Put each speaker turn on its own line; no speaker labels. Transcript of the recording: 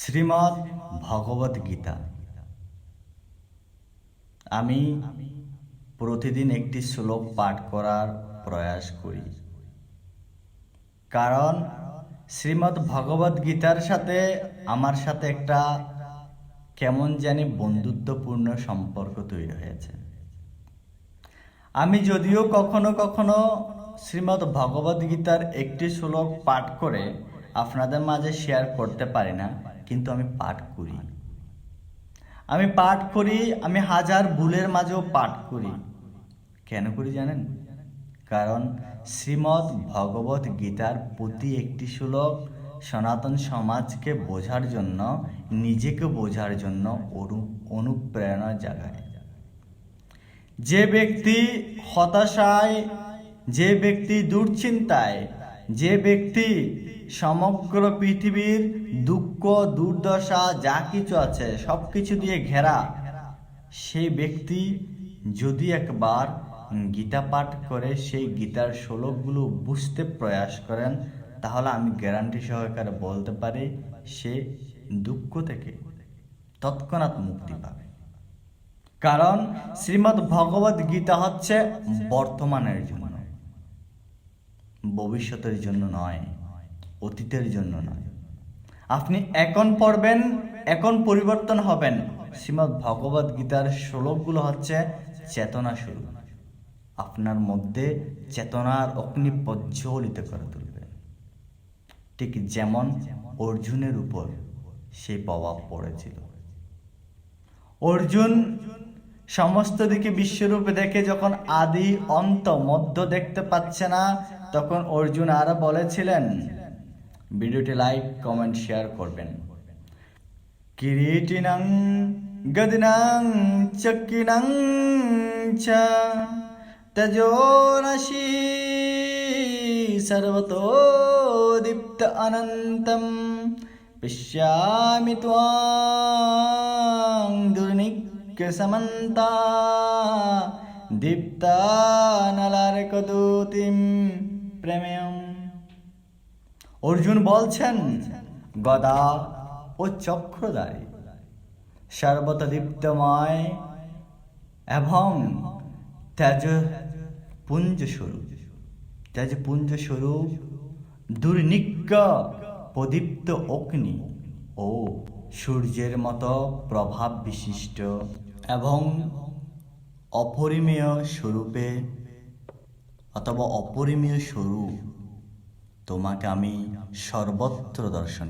শ্রীমৎ ভগবত গীতা। আমি প্রতিদিন একটি শ্লোক পাঠ করার প্রয়াস করি। কারণ শ্রীমৎ ভগবত গীতার সাথে আমার সাথে একটা কেমন জানি বন্ধুত্বপূর্ণ সম্পর্ক তৈরি হয়েছে। আমি যদিও কখনো কখনো শ্রীমৎ ভগবত গীতার একটি শ্লোক পাঠ করে আপনাদের মাঝে শেয়ার করতে পারি না কিন্তু আমি পাঠ করি। আমি পাঠ করি, আমি হাজার ভুলের মাঝেও পাঠ করি। কেন করি জানেন? কারণ শ্রীমৎ ভগবত গীতার প্রতি একটি শ্লোক সনাতন সমাজকে বোঝার জন্য, নিজেকে বোঝার জন্য অনু- অনুপ্রেরণা জাগায়। যে ব্যক্তি হতাশায়, যে ব্যক্তি দুশ্চিন্তায় যে ব্যক্তি সমগ্র পৃথিবীর দুঃখ, দুর্দশা, যা কিছু আছে সব কিছু দিয়ে ঘেরা সেই ব্যক্তি যদি একবার গীতা পাঠ করে সেই গীতার শ্লোকগুলো বুঝতে প্রয়াস করেন, তাহলে আমি গ্যারান্টি সহকারে বলতে পারি সে দুঃখ থেকে তৎক্ষণাৎ মুক্তি পাবে। কারণ শ্রীমদ্ ভগবত গীতা হচ্ছে বর্তমানের জন্য ভবিষ্যতের জন্য নয়, অতীতের জন্য নয়। আপনি এখন পড়বেন, এখন পরিবর্তন হবেন। শ্রীমদ্ ভগবত গীতার শ্লোকগুলো হচ্ছে চেতনা শুরু। আপনার মধ্যে চেতনার অগ্নি প্রজ্বলিত করে তুলবে। ঠিক যেমন অর্জুনের উপর সেই প্রভাব পড়েছিল। অর্জুন সমস্ত দিকে বিশ্বরূপে দেখে যখন আদি অন্ত মধ্য দেখতে পাচ্ছে না তখন অর্জুন আরও বলেছিলেন, ভিডিওটি লাইক কমেন্ট শেয়ার করবেন। কিরীটিনং, গদিনং চক্কিনং চ, তেজোরশি সর্বতো দীপ্ত অনন্তম পশ্যামি ত্বাং দুর্নিগ্রসমন্তা দীপ্তানলারকদূতিম প্রেময়ম অর্জুন বলছেন, গদা ও চক্রধারী সর্বত দীপ্তময় এবং তেজ পুঞ্জ স্বরূপ তেজ পুঞ্জ স্বরূপ দুর্নিজ্ঞ প্রদীপ্ত অগ্নি ও সূর্যের মতো প্রভাব বিশিষ্ট এবং অপরিমেয় স্বরূপে অথবা অপরিমীয় স্বরূপ তোমাকে আমি সর্বত্র দর্শন